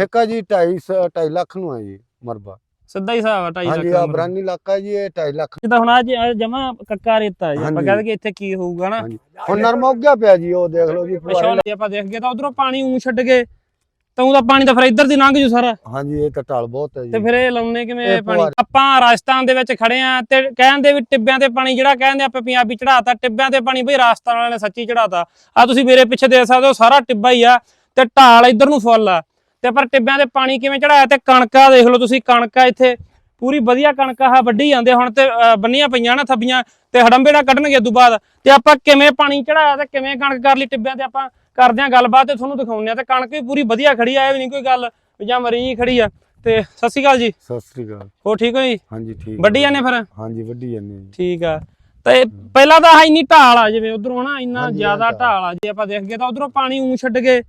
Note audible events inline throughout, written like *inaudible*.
ਠੇਕਾ ਜੀ 2.5 2.5 ਲੱਖ ਨੂੰ ਹੈ ਜੀ ਮਰਬਾ। ਸਿੱਧਾ ਹੀ ਹਿਸਾਬ ਆ 2.5 ਲੱਖ ਹਾਂਜੀ ਆ। ਬਰਾਨੀ ਇਲਾਕਾ ਜੀ ਇਹ 2.5 ਲੱਖ। ਜਿੱਦਾਂ ਹੁਣ ਅੱਜ ਜਮਾ ਕੱਕਾ ਰੇਤਾ ਜੀ। ਆਪਾਂ ਹਾਂਜੀ। ਕਹਿੰਦੇ ਕਿ ਇੱਥੇ ਕੀ ਹੋਊਗਾ ਨਾ। ਹਾਂਜੀ। ਹੁਣ ਨਰਮਾ ਉੱਗਿਆ ਪਿਆ ਜੀ ਉਹ ਦੇਖ ਲਓ ਜੀ ਪਿਛੋਂ ਜੇ ਆਪਾਂ ਦੇਖ ਗਏ ਤਾਂ ਉਧਰੋਂ ਪਾਣੀ ਉਂ ਛੱਡ ਗਏ ਤਾਂ ਉਹਦਾ ਪਾਣੀ ਤਾਂ ਫਿਰ ਇੱਧਰ ਦੀ ਲੰਘ ਜੂ ਸਾਰਾ। ਹਾਂਜੀ ਇਹ ਤਾਂ ਢਾਲ ਬਹੁਤ ਹੈ ਤੇ ਜੀ ਫਿਰ ਇਹ ਲਾਉਣੇ ਕਿਵੇਂ ਇਹ ਪਾਣੀ? ਫੁਹਾਰੇ। ਆਪਾਂ ਰਾਜਸਥਾਨ ਦੇ ਵਿੱਚ ਖੜੇ ਆ ਤੇ ਕਹਿੰਦੇ ਵੀ ਟਿੱਬਿਆਂ ਤੇ ਪਾਣੀ ਜਿਹੜਾ ਕਹਿੰਦੇ ਆਪਾਂ ਪੰਜਾਬੀ ਚੜਾਤਾ ਟਿੱਬਿਆਂ ਤੇ ਪਾਣੀ ਬਈ ਰਾਜਸਥਾਨ ਵਾਲਿਆਂ ਨੇ ਸੱਚੀ ਚੜਾਤਾ ਆ ਤੁਸੀਂ ਮੇਰੇ ਪਿੱਛੇ ਦੇਖ ਸਕਦੇ ਹੋ ਸਾਰਾ ਟਿੱਬਾ ਹੀ ਆ ਤੇ ਢਾਲ ਇੱਧਰ ਨੂੰ ਫੁੱਲ ਆ। ਤੇ ਪਰ ਟਿੱਬਿਆਂ ਤੇ ਪਾਣੀ ਕਿਵੇਂ ਚੜਾਇਆ ਤੇ ਕਣਕਾਂ ਦੇਖ ਲਓ ਤੁਸੀਂ ਕਣਕਾਂ ਇੱਥੇ ਪੂਰੀ ਵਧੀਆ ਕਣਕਾਂ ਆ ਵੱਢੀ ਜਾਂਦੇ ਹੁਣ ਤੇ ਬੰਨੀਆਂ ਪਈਆਂ ਨਾ ਥੱਬੀਆਂ ਤੇ ਹੜੰਬੇ ਨਾਲ ਕੱਢਣਗੇ ਉਦੋਂ ਬਾਅਦ। ਤੇ ਆਪਾਂ ਕਿਵੇਂ ਪਾਣੀ ਚੜਾਇਆ ਤੇ ਕਿਵੇਂ ਕਣਕ ਕਰ ਲਈ ਟਿੱਬਿਆਂ ਤੇ ਆਪਾਂ ਕਰਦੇ ਆ ਗੱਲਬਾਤ ਤੇ ਤੁਹਾਨੂੰ ਦਿਖਾਉਂਦੇ ਆ। ਤੇ ਕਣਕ ਵੀ ਪੂਰੀ ਵਧੀਆ ਖੜੀ ਆ ਇਹ ਵੀ ਨਹੀਂ ਕੋਈ ਗੱਲ ਜਾਂ ਮਰੀ ਖੜੀ ਆ। ਤੇ ਸਤਿ ਸ਼੍ਰੀ ਅਕਾਲ ਜੀ। ਸਤਿ ਸ੍ਰੀ ਅਕਾਲ। ਹੋ ਠੀਕ ਹੋ ਜੀ? ਹਾਂਜੀ ਠੀਕ ਵੱਡੀ ਜਾਂਦੇ ਫਿਰ? ਹਾਂਜੀ ਵੱਡੀ ਜਾਂਦੇ ਠੀਕ ਆ। ਤੇ ਪਹਿਲਾਂ ਤਾਂ ਇੰਨੀ ਢਾਲ ਆ ਜਿਵੇਂ ਉਧਰੋਂ ਨਾ ਇੰਨਾ ਜ਼ਿਆਦਾ ਢਾਲ। ਆ ਜੇ ਆਪਾਂ ਦੇਖ ਗਏ ਤਾਂ ਉਧਰੋਂ ਪਾਣੀ ਉਂ ਛੱਡ ਗਏ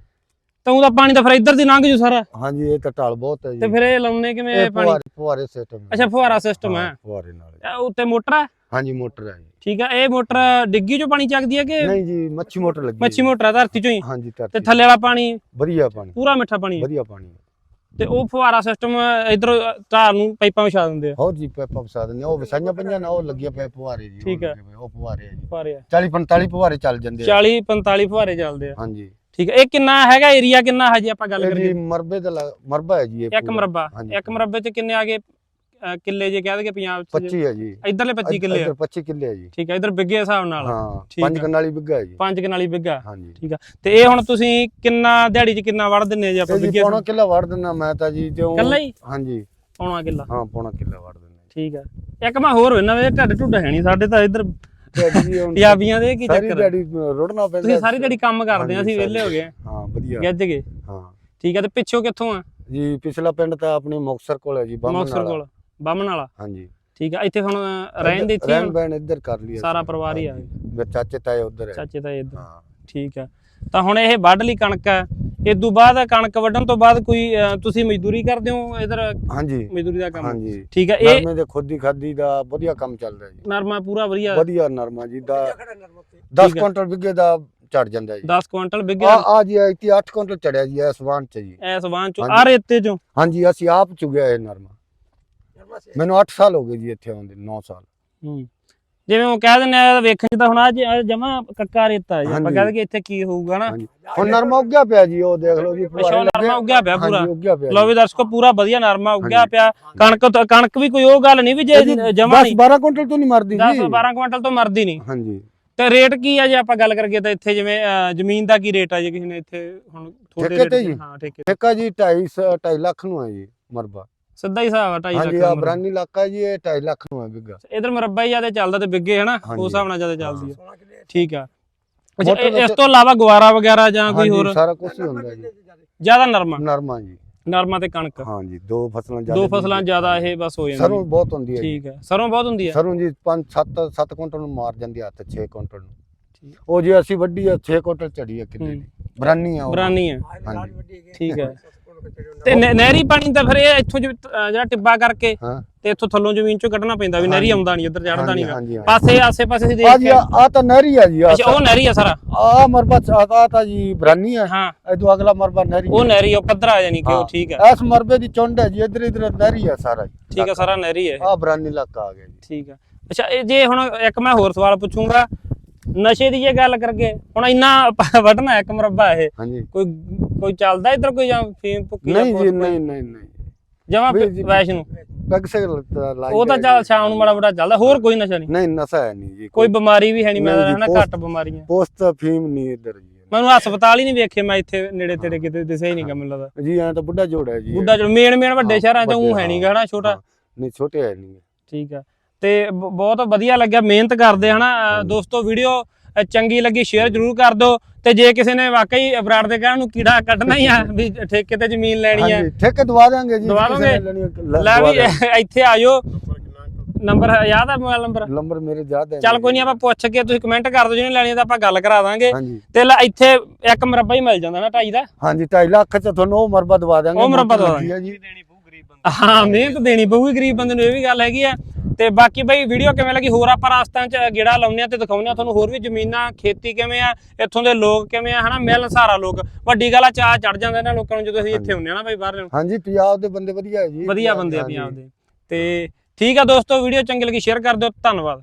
ਤਾਂ ਉਹਦਾ ਪਾਣੀ ਤਾਂ ਫਿਰ ਇੱਧਰ ਦੀ ਲੰਘ ਜੂ ਸਾਰਾ। ਹਾਂਜੀ ਇਹ ਤਾਂ ਢਾਲ ਬਹੁਤ ਹੈ ਜੀ। ਤੇ ਫਿਰ ਇਹ ਲਾਉਣੇ ਕਿਵੇਂ ਇਹ ਪਾਣੀ? ਫੁਆਰੇ ਫੁਆਰੇ ਸਿਸਟਮ ਅੱਛਾ ਫੁਹਾਰਾ ਸਿਸਟਮ ਹੈ। ਫੁਆਰੇ ਨਾਲ ਇਹ ਉੱਤੇ ਮੋਟਰ ਹੈ? ਹਾਂਜੀ ਮੋਟਰ ਹੈ ਜੀ। ਠੀਕ ਆ ਇਹ ਮੋਟਰ ਡਿੱਗੀ ਚੋਂ ਪਾਣੀ ਚੱਕਦੀ ਹੈ ਕਿ ਨਹੀਂ ਜੀ ਮੱਛੀ ਮੋਟਰ ਲੱਗੀ ਮੱਛੀ ਹੈ। ਮੋਟਰ ਆ ਧਰਤੀ ਚੋਂ ਹੀ? ਹਾਂਜੀ ਤੇ ਧਰਤੀ ਥੱਲੇ ਵਾਲਾ ਪਾਣੀ? ਵਧੀਆ ਪਾਣੀ। ਪੂਰਾ ਮਿੱਠਾ ਪਾਣੀ ਹੈ। ਵਧੀਆ ਪਾਣੀ ਤੇ ਉਹ ਫੁਹਾਰਾ ਸਿਸਟਮ ਇਧਰ ਧਾਰ ਨੂੰ ਪਾਈਪਾਂ ਵਿਛਾ ਦਿੰਦੇ ਆ। ਹੋਰ ਜੀ ਪੈਪਾ ਫਸਾ ਦਿੰਦੇ ਆ। ਉਹ ਵਿਸਾਈਆਂ ਪੰਜਾਂ ਨਾ ਉਹ ਲੱਗੀਆਂ ਪਏ ਫੁਆਰੇ ਜੀ ਠੀਕ ਹੈ। ਉਹ ਫੁਆਰੇ ਆ ਜੀ। ਫੁਹਾਰੇ ਆ। 40 45 ਫੁਆਰੇ ਚੱਲ ਜਾਂਦੇ ਆ। 40 45 ਫੁਹਾਰੇ ਚੱਲਦੇ ਆ। ਹਾਂਜੀ। ਠੀਕ ਹੈ ਇਹ ਕਿੰਨਾ ਹੈਗਾ ਏਰੀਆ ਕਿੰਨਾ ਹਜੇ ਆਪਾਂ ਗੱਲ ਕਰੀਏ ਜੀ ਮਰਬੇ ਦਾ ਮਰਬਾ ਹੈ ਜੀ ਇਹ ਇੱਕ। ਮਰਬਾ। ਇੱਕ ਮਰਬੇ ਚ ਕਿੰਨੇ ਆ ਗਏ? ਕਿੱਲੇ ਜੇ ਕਹਿ ਦਗੇ ਪੰਜਾਬ ਚ 25 ਹੈ ਜੀ। ਇਧਰਲੇ 25 ਕਿੱਲੇ ਆ। ਇੱਧਰ 25 ਕਿੱਲੇ ਹੈ ਜੀ। ਠੀਕ ਹੈ ਇਧਰ ਬਿੱਗੇ ਹਿਸਾਬ ਨਾਲ। ਹਾਂ ਪੰਜ ਹੈ। ਕਨਾਲੀ ਬਿੱਗਾ ਹੈ ਜੀ। ਪੰਜ ਕਨਾਲੀ ਬਿੱਗਾ ਹਾਂਜੀ। ਠੀਕ ਆ ਤੇ ਇਹ ਹੁਣ ਤੁਸੀਂ ਕਿੰਨਾ ਦਿਹਾੜੀ ਚ ਕਿੰਨਾ ਵੜ ਦਿੰਨੇ ਜੇ ਆਪਾਂ ਜੀ ਬਿੱਗੇ ਪੌਣਾ ਕਿੱਲਾ ਵੜ ਦਿੰਦਾ ਮੈਂ ਤਾਂ ਜੀ ਤੇ ਹੀ? ਹਾਂਜੀ। ਪੌਣਾ ਕਿੱਲਾ। ਹਾਂ ਪੌਣਾ ਕਿੱਲਾ ਵੜ ਦਿੰਦਾ ਠੀਕ ਆ ਇੱਕ ਮੈਂ ਹੋਰ ਵੇਨਾ ਵੇ ਢੱਡ ਢੁੱਡ ਹੈ ਨਹੀਂ ਸਾਡੇ ਤਾਂ ਇਧਰ। ਡੈਡੀ ਜੀ ਹੁਣ ਪੰਜਾਬੀਆਂ ਦੇ ਕੀ ਸਾਰੀ ਚੱਕਰ? ਆ? ਡੈਡੀ ਰੋੜਨਾ ਪੈਂਦਾ ਤੁਸੀਂ ਸਾਰੀ ਦਿਹਾੜੀ ਕੰਮ ਕਰਦੇ ਆ ਹਾਂਜੀ, ਅਸੀਂ ਵਿਹਲੇ ਹੋ ਗਏ। ਹਾਂ ਵਧੀਆ। ਗੱਜ ਗਏ। ਹਾਂ। ਠੀਕ ਆ ਤੇ ਪਿੱਛੋਂ ਕਿੱਥੋਂ ਆ? ਜੀ ਪਿਛਲਾ ਪਿੰਡ ਤਾਂ ਆਪਣੇ ਮੁਕਤਸਰ ਕੋਲ ਹੈ ਜੀ ਬਾਮਣ ਮੁਕਤਸਰ ਵਾਲਾ। ਕੋਲ ਬਾਮਣ ਵਾਲਾ। ਹਾਂਜੀ। ਠੀਕ ਆ ਇੱਥੇ ਹੁਣ ਰਹਿਣ ਦੇ ਇੱਥੇ ਰਹਿਣ ਹੁਣ? ਬਹਿਣ ਇੱਧਰ ਕਰ ਲਿਆ ਸਾਰਾ ਪਰਿਵਾਰ ਹੀ ਆ। ਮੇਰੇ ਚਾਚੇ ਤਾਏ ਉੱਧਰ ਹੈ। ਚਾਚੇ ਤਾਂ ਇੱਧਰ। ਹਾਂ। ਠੀਕ ਆ। ਤਾਂ ਹੁਣ ਇਹ ਵੱਢ ਲਈ ਕਣਕ ਆ ਇਸ ਤੋਂ ਬਾਅਦ ਕਣਕ ਵੱਢਣ ਤੋਂ ਬਾਅਦ ਕੋਈ ਤੁਸੀਂ ਮਜ਼ਦੂਰੀ ਕਰਦੇ ਹੋ ਇਧਰ? ਹਾਂਜੀ। ਮਜ਼ਦੂਰੀ ਦਾ ਕੰਮ। ਹਾਂਜੀ। ਠੀਕ ਆ ਇਹ ਨਰਮੇ ਦੇ ਖੁੱਦੀ ਖਾਦੀ ਦਾ ਵਧੀਆ ਕੰਮ ਚੱਲਦਾ ਜੀ। ਨਰਮਾ ਪੂਰਾ ਵਧੀਆ? ਵਧੀਆ ਨਰਮਾ ਜੀ ਦਾ 10 ਠੀਕ ਹੈ। ਕੁਇੰਟਲ ਬਿੱਗੇ ਦਾ ਚੜ ਜਾਂਦਾ ਜੀ। 10 ਕੁਇੰਟਲ ਆ ਬਿੱਗਿਆ ਆ ਜੀ ਇੱਥੇ 8 ਕੁਇੰਟਲ ਚੜਿਆ ਜੀ ਇਸ ਵਾਹਨ ਚ ਜੀ। ਐਸ ਵਾਂ ਚੋਂ। ਆ ਰੇਤੇ ਚੋਂ? ਹਾਂਜੀ ਅਸੀਂ ਆਪ ਚੁਗਿਆ ਇਹ ਨਰਮਾ। ਮੈਨੂੰ 8 ਸਾਲ ਹੋ ਗਏ ਜੀ ਇੱਥੇ ਆਉਂਦੇ 9 ਸਾਲ। ਹੂੰ। ਜਿਵੇਂ ਉਹ ਕਹਿ ਦਿੰਦੇ ਆ ਵੇਖਣ ਚ ਤਾਂ ਹੁਣ ਅੱਜ ਜਮਾ ਕੱਕਾ ਰੇਤਾ ਜੀ ਆਪਾਂ। ਕਹਿੰਦੇ ਕਿ ਇੱਥੇ ਕੀ ਹੋਊਗਾ ਨਾ। ਹੁਣ ਨਰਮਾ ਉੱਗਿਆ ਪਿਆ ਜੀ ਉਹ ਦੇਖ ਲਓ ਜੀ ਪਿਛੋਂ ਨਰਮਾ ਉੱਗਿਆ ਪਿਆ ਪੂਰਾ। ਲਓ ਵੀ ਦਰਸ਼ਕੋ ਪੂਰਾ ਵਧੀਆ ਨਰਮਾ ਉੱਗਿਆ। ਪਿਆ। ਕਣਕ ਕਣਕ ਵੀ ਕੋਈ ਉਹ ਗੱਲ ਨਹੀਂ ਵੀ ਜੇ ਜਮਾ 10 ਨਹੀਂ। 12 ਕੁਇੰਟਲ ਤੋਂ ਨਹੀਂ ਮਰਦੀ 10 ਜੀ। 12 ਕੁਇੰਟਲ ਤੋਂ ਮਰਦੀ ਨਹੀਂ। ਹਾਂਜੀ। ਤੇ ਰੇਟ ਕੀ ਆ ਜੇ ਆਪਾਂ ਗੱਲ ਕਰੀਏ ਤਾਂ ਇੱਥੇ ਜਿਵੇਂ ਜ਼ਮੀਨ ਦਾ ਕੀ ਰੇਟ ਆ ਜੇ ਕਿਸੇ ਨੇ ਇੱਥੇ ਹੁਣ ਥੋੜੇ ਰੇਟ? ਹਾਂ ਠੇਕੇ ਠੇਕਾ ਜੀ 2.5 2.5 ਲੱਖ ਨੂੰ ਹੈ ਜੀ ਮਰਬਾ। ਸਿੱਧਾ ਹੀ ਹਿਸਾਬ ਆ 2.5 ਹਾਂਜੀ ਲੱਖ ਆ ਦਾ ਮਰਬਾ। ਬਰਾਨੀ ਇਲਾਕਾ ਜੀ ਇਹ 2.5 ਲੱਖ ਨੂੰ ਹੈ ਬਿੱਗਾ। ਇਧਰ ਮਰੱਬਾ ਹੀ ਜ਼ਿਆਦਾ ਚੱਲਦਾ ਤੇ ਬਿੱਗੇ ਹਨਾ ਉਸ ਹਾਂਜੀ। ਹਿਸਾਬ ਨਾਲ ਜ਼ਿਆਦਾ ਚੱਲਦੀ ਆ। ਠੀਕ ਆ। ਅੱਛਾ ਇਸ ਤੋਂ ਇਲਾਵਾ ਗੁਆਰਾ ਵਗੈਰਾ ਜਾਂ ਕੋਈ ਹਾਂਜੀ ਹੋਰ? ਸਾਰਾ ਕੁਝ ਹੀ ਹੁੰਦਾ ਜੀ। ਜ਼ਿਆਦਾ ਨਰਮਾ? ਨਰਮਾ ਜੀ। ਨਰਮਾ ਤੇ ਕਣਕ। ਹਾਂਜੀ ਦੋ ਫਸਲਾਂ ਦੋ ਫਸਲਾਂ ਜ਼ਿਆਦਾ ਇਹ ਬਸ ਹੋ ਸਰੋਂ ਜਾਂਦੀਆਂ ਬਹੁਤ ਹੁੰਦੀ ਹੈ ਜੀ। ਠੀਕ ਹੈ ਸਰੋਂ ਬਹੁਤ ਹੁੰਦੀ ਹੈ ਸਰੋਂ ਜੀ 5 7 7 ਕੁਇੰਟਲ ਨੂੰ ਮਾਰ ਜਾਂਦੀ ਹੱਥ 6 ਕੁਇੰਟਲ ਨੂੰ। ਠੀਕ। ਉਹ ਜੇ ਅਸੀਂ ਵੱਡੀ ਆ 6 ਕੁਇੰਟਲ ਚੜੀ ਆ ਦੀ। ਬਰਾਨੀ ਆ ਉਹ। ਬਰਾਨੀ ਹਾਂਜੀ ਠੀਕ ਹੈ ਤੇ ਨਹਿ- ਨਹਿਰੀ ਪਾਣੀ ਤਾਂ ਫਿਰ ਇਹ ਇੱਥੋਂ ਅਹ ਜਿਹੜਾ ਟਿੱਬਾ ਕਰਕੇ ਹਾਂ। ਤੇ ਇੱਥੋਂ ਥੱਲੋਂ ਜ਼ਮੀਨ ਚੋਂ ਕੱਢਣਾ ਪੈਂਦਾ ਵੀ ਨਹਿਰੀ। ਆਉਂਦਾ ਨਹੀਂ ਇੱਧਰ ਚੜਦਾ ਨਹੀਂ ਹਾਂਜੀ ਹਾਂਜੀ। ਪਾਸੇ ਆਸੇ ਪਾਸੇ ਅਸੀਂ ਆ ਦੇਖ ਜੀ ਕੇ ਆ ਤਾਂ ਨਹਿਰੀ ਆ ਜੀ ਆ ਅੱਛਾ ਉਹ ਨਹਿਰੀ ਆ ਸਾਰਾ? ਆ ਮਰਬਾ ਆ ਤਾਂ ਜੀ ਬਰਾਨੀ ਆ। ਹਾਂ। ਇਦੋਂ ਅਗਲਾ ਮਰਬਾ ਨਹਿਰੀ ਉਹ ਨਹਿਰੀ ਉਹ ਪੱਧਰਾ ਯਾਨੀ ਕਿ ਉਹ ਹਾਂ। ਠੀਕ ਹੈ ਇਸ ਮਰਬੇ ਦੀ ਚੁੰਡ ਹੈ ਜੀ ਇਧਰ ਇਧਰ ਨਹਿਰੀ ਆ ਸਾਰਾ ਠੀਕ ਹੈ ਸਾਰਾ ਨਹਿਰੀ ਹੈ ਇਹ। ਆ ਬਰਾਨੀ ਇਲਾਕਾ ਆ ਗਿਆ ਜੀ। ਠੀਕ ਹੈ ਅੱਛਾ ਇਹ ਜੇ ਹੁਣ ਇੱਕ ਮੈਂ ਹੋਰ ਸਵਾਲ ਪੁੱਛੂੰਗਾ ਨਸ਼ੇ ਦੀ ਜੇ ਗੱਲ ਕਰਗੇ ਹੁਣ ਇੰਨਾ ਵੱਢਣਾ ਇੱਕ ਮਰਬਾ ਇਹ। ਹਾਂਜੀ। ਕੋਈ ਕੋਈ ਚੱਲਦਾ ਇੱਧਰ ਕੋਈ ਜਾਂ ਫੀਮ ਭੁੱਕੀ ਨਹੀਂ ਜੀ ਨਹੀਂ ਨਹੀਂ ਨਹੀਂ। ਜਮਾ ਵੈਸ਼ ਨੂੰ ਪੈਗ ਸੇ ਲਾਈ ਉਹ ਤਾਂ ਚੱਲ ਸ਼ਾਮ ਨੂੰ ਮਾੜਾ ਮੋਟਾ ਚੱਲਦਾ ਹੋਰ ਕੋਈ ਨਸ਼ਾ ਨਹੀਂ। ਨਹੀਂ ਨਸ਼ਾ ਹੈ ਨਹੀਂ ਜੀ ਕੋਈ ਬਿਮਾਰੀ ਵੀ ਹੈ ਨਹੀਂ ਮੈਂ ਹਨਾ ਘੱਟ ਬਿਮਾਰੀਆਂ। ਪੋਸਟ ਫੀਮ ਨਹੀਂ ਇਧਰ ਜੀ। ਮੈਨੂੰ ਹਸਪਤਾਲ ਹੀ ਨਹੀਂ ਵੇਖੇ ਮੈਂ ਇੱਥੇ ਨੇੜੇ ਤੇੜੇ ਕਿਤੇ ਦਿਸੇ ਹੀ ਨਹੀਂ ਗਾ ਮੈਨੂੰ ਲੱਗਦਾ। ਜੀ ਐ ਤਾਂ ਬੁੱਢਾ ਜੋੜ ਹੈ ਜੀ। ਬੁੱਢਾ ਚਲੋ ਮੇਨ ਮੇਨ ਵੱਡੇ ਸ਼ਹਿਰਾਂ 'ਚ ਉਹ ਹੈ ਨਹੀਂਗਾ ਹਨਾ ਛੋਟਾ। ਨਹੀਂ ਛੋਟੇ ਹੈ ਨਹੀਂ ਠੀਕ ਆ। ਤੇ ਬਹੁਤ ਵਧੀਆ ਲੱਗਿਆ ਮਿਹਨਤ ਕਰਦੇ ਹਨਾ। ਦੋਸਤੋ ਵੀਡੀਓ ਚੰਗੀ ਲੱਗੀ ਸ਼ੇਅਰ ਜਰੂਰ ਕਰ ਦਿਓ। ਤੇ ਜੇ ਕਿਸੇ ਨੇ ਵਾਕਈ ਬਰਾੜ ਦੇ ਕਹਿਣ ਨੂੰ ਕੀੜਾ ਕੱਢਣਾ ਹੀ ਆ ਵੀ ਠੇਕੇ ਤੇ ਜ਼ਮੀਨ ਲੈਣੀ ਆ। ਹਾਂਜੀ ਠੇਕੇ ਦਵਾ ਦਾਂਗੇ ਜੀ ਦਵਾ ਦੋਗੇ? ਲ- ਵੀ ਦਾਂਗੇ। *laughs* ਇੱਥੇ ਆ ਜਾਓ। ਨੰਬਰ ਯਾਦ ਆ ਮੋਬਾਈਲ ਨੰਬਰ? ਨੰਬਰ ਮੇਰੇ ਯਾਦ ਹੈ ਚੱਲ ਕੋਈ ਨਹੀਂ ਆਪਾਂ ਪੁੱਛ ਕੇ ਤੁਸੀਂ ਕਮੈਂਟ ਕਰ ਦਿਓ ਜਿਹਨੇ ਲੈਣੀ ਆ ਤਾਂ ਆਪਾਂ ਗੱਲ ਕਰਾ ਦਾਂਗੇ। ਤੇ ਲੈ ਇੱਥੇ ਇੱਕ ਮਰਬਾ ਹੀ ਮਿਲ ਜਾਂਦਾ ਨਾ ਢਾਈ ਦਾ। ਹਾਂਜੀ 2.5 ਲੱਖ ਚ ਤੁਹਾਨੂੰ ਉਹ ਮਰਬਾ ਦਵਾ ਦਾਂਗੇ ਉਹ ਮਰਬਾ ਦਵਾ ਜੀ। ਹਾਂ ਮਿਹਨਤ ਦੇਣੀ ਪਊਗੀ ਗਰੀਬ ਬੰਦੇ ਨੂੰ ਇਹ ਵੀ ਗੱਲ ਹੈਗੀ ਆ। ਤੇ ਬਾਕੀ ਬਈ ਵੀਡੀਓ ਕਿਵੇਂ ਲੱਗੀ? ਹੋਰ ਆਪਾਂ ਰਾਸਤਾਂ 'ਚ ਗੇੜਾ ਲਾਉਂਦੇ ਆ ਤੇ ਦਿਖਾਉਂਦੇ ਆ ਤੁਹਾਨੂੰ ਹੋਰ ਵੀ ਜ਼ਮੀਨਾਂ ਖੇਤੀ ਕਿਵੇਂ ਆ ਇੱਥੋਂ ਦੇ ਲੋਕ ਕਿਵੇਂ ਆ ਹਨਾ? ਮਿਲਣ ਸਾਰਾ ਲੋਕ। ਵੱਡੀ ਗੱਲ ਆ ਚਾਹ ਚੜ ਜਾਂਦਾ ਇਹਨਾਂ ਲੋਕਾਂ ਨੂੰ ਜਦੋਂ ਅਸੀਂ ਇੱਥੇ ਹੁੰਦੇ ਆ ਨਾ ਬਈ ਬਾਹਰ ਨੂੰ ਹਾਂਜੀ ਪੰਜਾਬ ਦੇ ਬੰਦੇ ਵਧੀਆ ਹੈ ਜੀ। ਵਧੀਆ ਬੰਦੇ ਆ ਪੰਜਾਬ ਦੇ। ਤੇ ਠੀਕ ਆ ਦੋਸਤੋ ਵੀਡੀਓ ਚੰਗੀ ਲੱਗੀ ਸ਼ੇਅਰ ਕਰ ਦਿਓ। ਧੰਨਵਾਦ।